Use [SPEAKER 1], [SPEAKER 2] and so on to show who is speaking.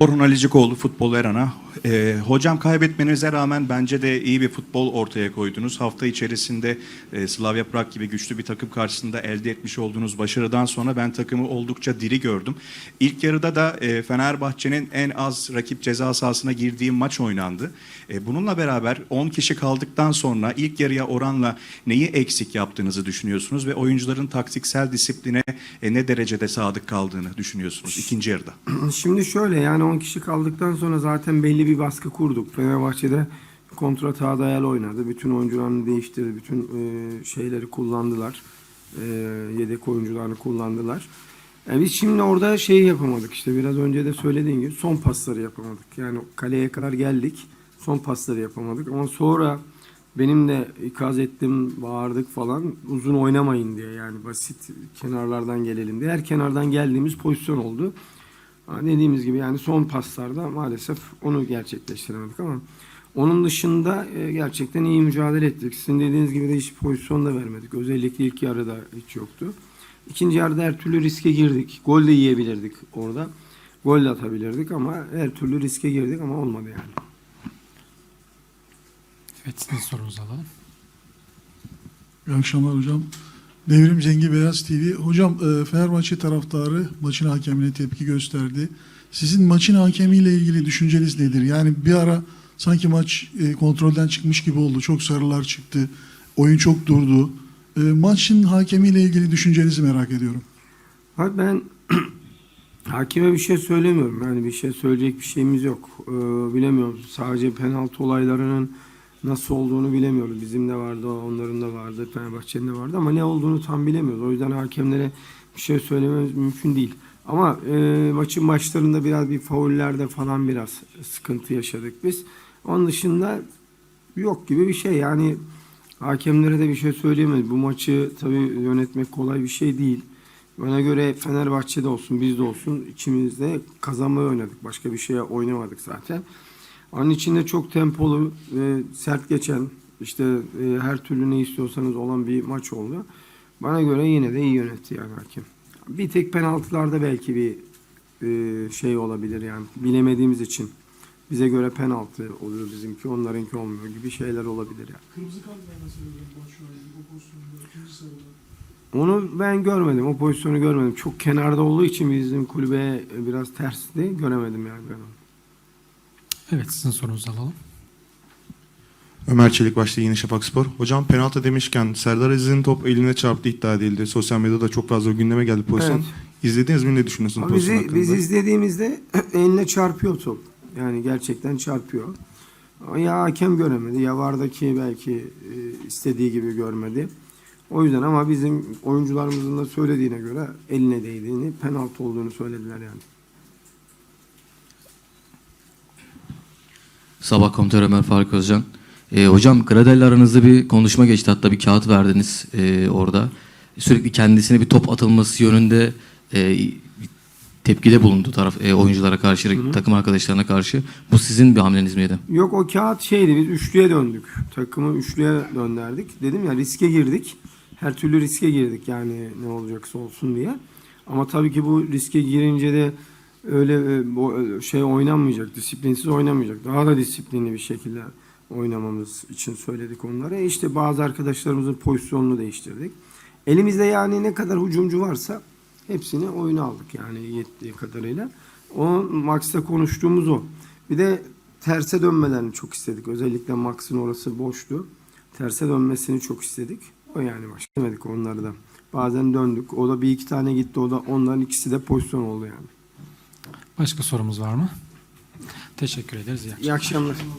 [SPEAKER 1] Orhun Alicikoğlu Futbol Eran'a. Ee, hocam kaybetmenize rağmen bence de iyi bir futbol ortaya koydunuz. Hafta içerisinde e, Slavia Prag gibi güçlü bir takım karşısında elde etmiş olduğunuz başarıdan sonra ben takımı oldukça diri gördüm. İlk yarıda da e, Fenerbahçe'nin en az rakip ceza sahasına girdiği maç oynandı. E, bununla beraber 10 kişi kaldıktan sonra ilk yarıya oranla neyi eksik yaptığınızı düşünüyorsunuz ve oyuncuların taktiksel disipline e, ne derecede sadık kaldığını düşünüyorsunuz ikinci yarıda?
[SPEAKER 2] Şimdi şöyle yani 10 kişi kaldıktan sonra zaten belli bir baskı kurduk. Fenerbahçe'de kontratağa dayalı oynadı. Bütün oyuncularını değiştirdi. Bütün e, şeyleri kullandılar. E, yedek oyuncularını kullandılar. E, biz şimdi orada şeyi yapamadık işte biraz önce de söylediğim gibi son pasları yapamadık. Yani kaleye kadar geldik. Son pasları yapamadık ama sonra benim de ikaz ettim, bağırdık falan uzun oynamayın diye yani basit kenarlardan gelelim diye. Her kenardan geldiğimiz pozisyon oldu. Dediğimiz gibi yani son paslarda maalesef onu gerçekleştiremedik ama onun dışında e, gerçekten iyi mücadele ettik. Sizin dediğiniz gibi de hiç pozisyon da vermedik. Özellikle ilk yarıda hiç yoktu. İkinci yarıda her türlü riske girdik. Gol de yiyebilirdik orada. Gol de atabilirdik ama her türlü riske girdik ama olmadı yani.
[SPEAKER 3] Evet sizin sorunuzu alalım.
[SPEAKER 4] İyi akşamlar hocam. Devrim Cengi Beyaz TV. Hocam e, Fenerbahçe taraftarı maçın hakemine tepki gösterdi. Sizin maçın hakemiyle ilgili düşünceniz nedir? Yani bir ara sanki maç e, kontrolden çıkmış gibi oldu. Çok sarılar çıktı. Oyun çok durdu. E, maçın hakemiyle ilgili düşüncenizi merak ediyorum.
[SPEAKER 2] Abi ben hakime bir şey söylemiyorum. Yani bir şey söyleyecek bir şeyimiz yok. Ee, bilemiyorum. Sadece penaltı olaylarının nasıl olduğunu bilemiyoruz. Bizim de vardı, onların da vardı, Fenerbahçe'nin de vardı ama ne olduğunu tam bilemiyoruz. O yüzden hakemlere bir şey söylememiz mümkün değil. Ama e, maçın başlarında biraz bir faullerde falan biraz sıkıntı yaşadık biz. Onun dışında yok gibi bir şey. Yani hakemlere de bir şey söyleyemeyiz. Bu maçı tabii yönetmek kolay bir şey değil. Bana göre Fenerbahçe'de olsun, bizde olsun içimizde kazanmayı oynadık. Başka bir şeye oynamadık zaten. Onun içinde çok tempolu ve sert geçen, işte e, her türlü ne istiyorsanız olan bir maç oldu. Bana göre yine de iyi yönetti yani hakem. Bir tek penaltılarda belki bir e, şey olabilir yani bilemediğimiz için. Bize göre penaltı oluyor bizimki, onlarınki olmuyor gibi şeyler olabilir yani.
[SPEAKER 4] Kırmızı kart vermesi o pozisyonda ikinci sarıda.
[SPEAKER 2] Onu ben görmedim. O pozisyonu görmedim. Çok kenarda olduğu için bizim kulübe biraz tersti. Göremedim yani ben onu.
[SPEAKER 3] Evet sizin sorunuzu alalım.
[SPEAKER 5] Ömer Çelik başta Yeni Şafak Spor. Hocam penaltı demişken Serdar Aziz'in top eline çarptı iddia edildi. Sosyal medyada da çok fazla gündeme geldi pozisyon.
[SPEAKER 2] Evet.
[SPEAKER 5] İzlediniz mi ne düşünüyorsunuz pozisyon
[SPEAKER 2] bizi,
[SPEAKER 5] hakkında?
[SPEAKER 2] biz izlediğimizde eline çarpıyor top. Yani gerçekten çarpıyor. Ama Ya hakem göremedi ya vardaki belki e, istediği gibi görmedi. O yüzden ama bizim oyuncularımızın da söylediğine göre eline değdiğini, penaltı olduğunu söylediler yani.
[SPEAKER 6] Sabah komutanı Ömer Faruk Özcan. Ee, hocam Gradel'le aranızda bir konuşma geçti. Hatta bir kağıt verdiniz e, orada. Sürekli kendisine bir top atılması yönünde e, tepkide bulundu taraf e, oyunculara karşı, takım arkadaşlarına karşı. Bu sizin bir hamleniz miydi?
[SPEAKER 2] Yok o kağıt şeydi biz üçlüye döndük. Takımı üçlüye döndürdük. Dedim ya riske girdik. Her türlü riske girdik yani ne olacaksa olsun diye. Ama tabii ki bu riske girince de öyle e, e, şey oynanmayacak, disiplinsiz oynamayacak. Daha da disiplinli bir şekilde oynamamız için söyledik onlara. E işte bazı arkadaşlarımızın pozisyonunu değiştirdik. Elimizde yani ne kadar hücumcu varsa hepsini oyuna aldık yani yettiği kadarıyla. O Max'ta konuştuğumuz o. Bir de terse dönmelerini çok istedik. Özellikle Max'ın orası boştu. Terse dönmesini çok istedik. O yani başka demedik onları da. Bazen döndük. O da bir iki tane gitti. O da onların ikisi de pozisyon oldu yani.
[SPEAKER 3] Başka sorumuz var mı? Teşekkür ederiz. İyi akşamlar.
[SPEAKER 2] İyi akşamlar.